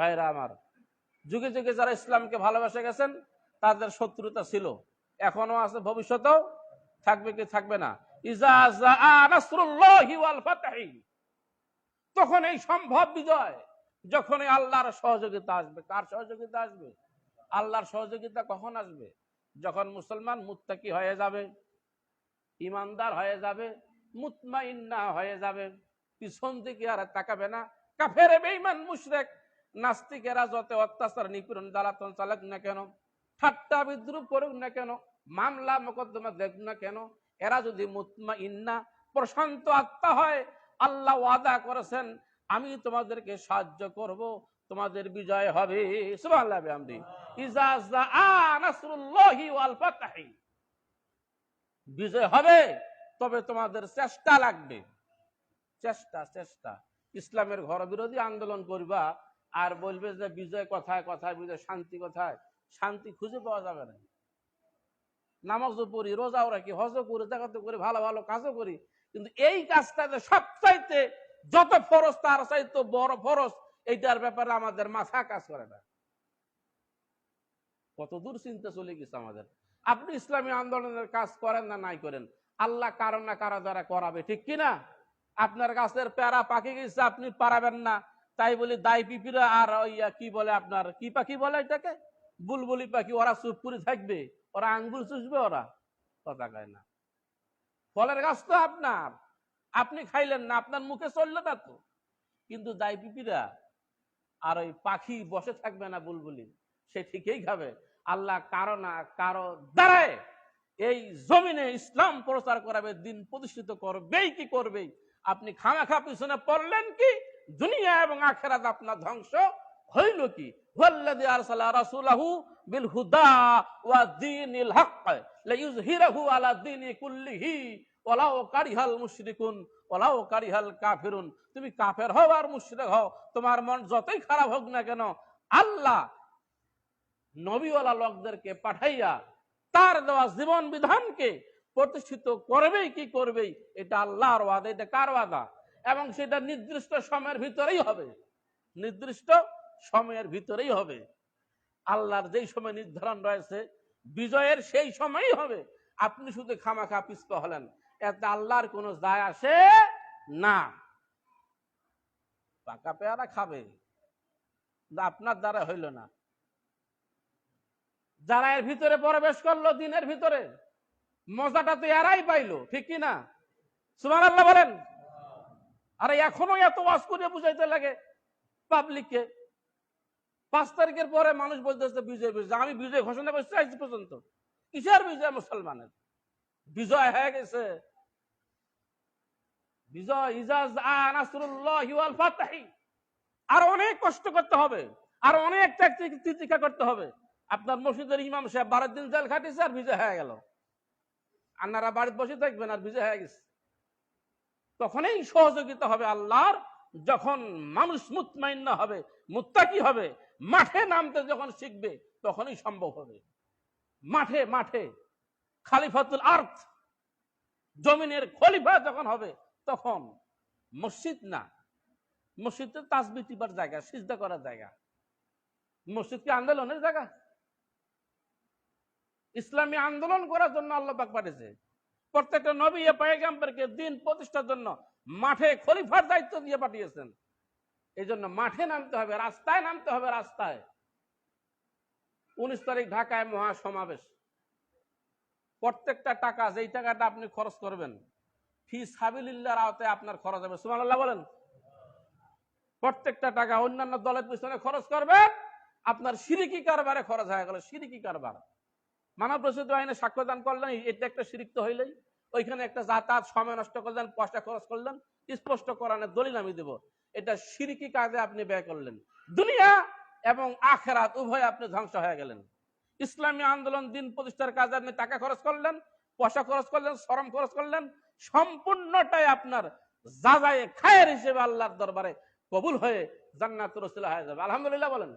ভাইরা আমার, যুগে যুগে যারা ইসলামকে ভালোবেসে গেছেন, তাদের শত্রুতা ছিল, এখনও আছে, ভবিষ্যতেও থাকবে কি থাকবে না। তখন এই সম্ভব বিজয় যখন আল্লাহর সহযোগিতা আসবে। কার সহযোগিতা আসবে? আল্লাহর সহযোগিতা কখন আসবে? যখন মুসলমান মুত্তাকি হয়ে যাবে, ইমানদার হয়ে যাবে, মুতমাইন্না হয়ে যাবে, পিছন দিকে আর তাকাবে না। কাফের, বেঈমান, মুশরিক নাস্তিকেরা যত অত্যাচার, নিপীড়ন, জ্বালাতন চালাক না কেন? ঠাট্টা বিদ্রুপ করুক না কেন? মামলা মোকদ্দমা দেখ না কেন? এরা যদি মুতমা ইন্না প্রশান্ত আত্মা হয়, আল্লাহ ওয়াদা করেছেন, আমি তোমাদেরকে সাহায্য করব, তোমাদের বিজয় হবে। বিজয় হবে, তবে তোমাদের চেষ্টা লাগবে। চেষ্টা চেষ্টা। ইসলামের ঘর বিরোধী আন্দোলন করবা আর বলবে যে বিজয় কথায় কথায় বিজয় শান্তি কথায়? শান্তি খুঁজে পাওয়া যাবে না। নামাজও পড়ি, রোজাও রাখি, হজও করি দেখাতে করি, ভালো ভালো কাজও করি। কিন্তু এই কাজটাতে সবচাইতে যত ফরজ, তার চাইতে বড় ফরজ, এইটার ব্যাপারে আমাদের মাথা কাজ করে না। কত দূর চিন্তা চলে গেছে আমাদের। আপনি ইসলামী আন্দোলনের কাজ করেন না নাই করেন? আল্লাহ কারও না কারও দ্বারা করাবে, ঠিক কিনা? আপনার গাছের প্যারা পাকি গেছে, আপনি পারাবেন না। তাই বলি, দাই পিপিরা আর ওইয়া কি বলে আপনার? কি পাখি বলে এটাকে? বুলবুলি পাখি। ওরা চুপ করে থাকবে। ওরা আঙ্গুল চুষবে ওরা। কথা কয় না। ফলের গাছ তো আপনার। আপনি খাইলেন না, আপনার মুখে চলল না তো। কিন্তু দাই পিপিরা আর ওই পাখি বসে থাকবে না বুলবুলি, সে ঠিকই খাবে। আল্লাহ কারও না কারও দ্বারায় এই জমিনে ইসলাম প্রচার করাবে, দিন প্রতিষ্ঠিত করবেই কি করবেই। আপনি খামাখা পিছনে পড়লেন কি? দুনিয়া এবং আখেরাত আপনার ধ্বংস হইল কি? হুয়াল্লাযী আরসালা কারিহাল মুশরিকুন কাফিরুন। তুমি কাফের হও আর মুশরিক হও, তোমার মন যতই খারাপ হোক না কেন, আল্লাহ নবীওয়ালা লোকদেরকে পাঠাইয়া তার দেওয়া জীবন বিধানকে প্রতিষ্ঠিত করবেই কি করবেই? এটা আল্লাহর ওয়াদা, এটা কার ওয়াদা? এবং সেটা নির্দিষ্ট সময়ের ভিতরেই হবে। নির্দিষ্ট সময়ের ভিতরেই হবে। আল্লাহর যেই সময় নির্ধারণ রয়েছে, বিজয়ের সেই সময়ই হবে। আপনি শুধু খামাখা পিস্ত হলেন। এতে আল্লাহর কোনো যায় আসে না। পাকা পেয়ারা খাবে। আপনার দ্বারা হইল না। যারা এর ভিতরে প্রবেশ করল দিনের ভিতরে, মজাটা তো এরাই পাইলো, ঠিক কি না? সুমান আল্লাহ বলেন আরে এখনও এত ওয়াজ করে বুঝাইতে লাগে পাবলিককে পাঁচ তারিখের পরে মানুষ বলতেছে বিজয় বিজয়। আমি বিজয় ঘোষণা করছি আজ পর্যন্ত। কিসের বিজয় মুসলমানের? বিজয় হয়ে গেছে। বিজয় ইজাজ আনাসরুল্লাহ ওয়াল ফাতাহি। আর অনেক কষ্ট করতে হবে। আর অনেক তিতিকা করতে হবে। আপনার মসজিদের ইমাম সাহেব বারো দিন জেল খাটিছে আর বিজয় হয়ে গেল। আপনারা বাড়িতে বসে থাকবেন আর বিজয় হয়ে গেছে। তখনই সহযোগিতা হবে আল্লাহর। যখন মানুষ মুতমাইন্য হবে, মুত্তাকি হবে, মাঠে নামতে যখন শিখবে, তখনই সম্ভব হবে। মাঠে মাঠে খালিফাতুল আর্থ, জমিনের খলিফা যখন হবে, তখন মসজিদ না। মসজিদে তাসবি টিপার জায়গা, সিজদা করার জায়গা। মসজিদ কি আন্দোলনের জায়গা? ইসলামী আন্দোলন করার জন্য আল্লাহ পাক পাঠিয়েছে। প্রত্যেকটা নবী পায়গাম্বরকে দিন প্রতিষ্ঠার জন্য মাঠে খলিফার দায়িত্ব দিয়ে পাঠিয়েছেন। এই জন্য মাঠে নামতে হবে, রাস্তায় নামতে হবে, রাস্তায়। উনিশ তারিখ ঢাকায় মহা সমাবেশ প্রত্যেকটা টাকা, যেই টাকাটা আপনি খরচ করবেন, ফি সাবিল্লার আওতায় আপনার খরচ হবে। সুমান বলেন। প্রত্যেকটা টাকা অন্যান্য দলের পিছনে খরচ করবেন, আপনার সিরিকি কারবারে খরচ হয়ে গেল, সিরিকি কারবার। মানব রসিদ আইনে সাক্ষ্য দান করলেন এটা একটা সিরিক তো হইলেই। ওইখানে একটা যাতায়াত, সময় নষ্ট করলেন, পয়সা খরচ করলেন, স্পষ্ট করানোর দলিল আমি দেব। এটা সিরিকি কাজে আপনি ব্যয় করলেন। দুনিয়া এবং আখেরাত উভয় আপনি ধ্বংস হয়ে গেলেন। ইসলামী আন্দোলন দিন প্রতিষ্ঠার কাজে আপনি টাকা খরচ করলেন, পয়সা খরচ করলেন, শ্রম খরচ করলেন, সম্পূর্ণটাই আপনার যাজায় খায়ের হিসেবে আল্লাহর দরবারে কবুল হয়ে জান্নাত রসুল হয়ে যাবে। আলহামদুলিল্লাহ বলেন।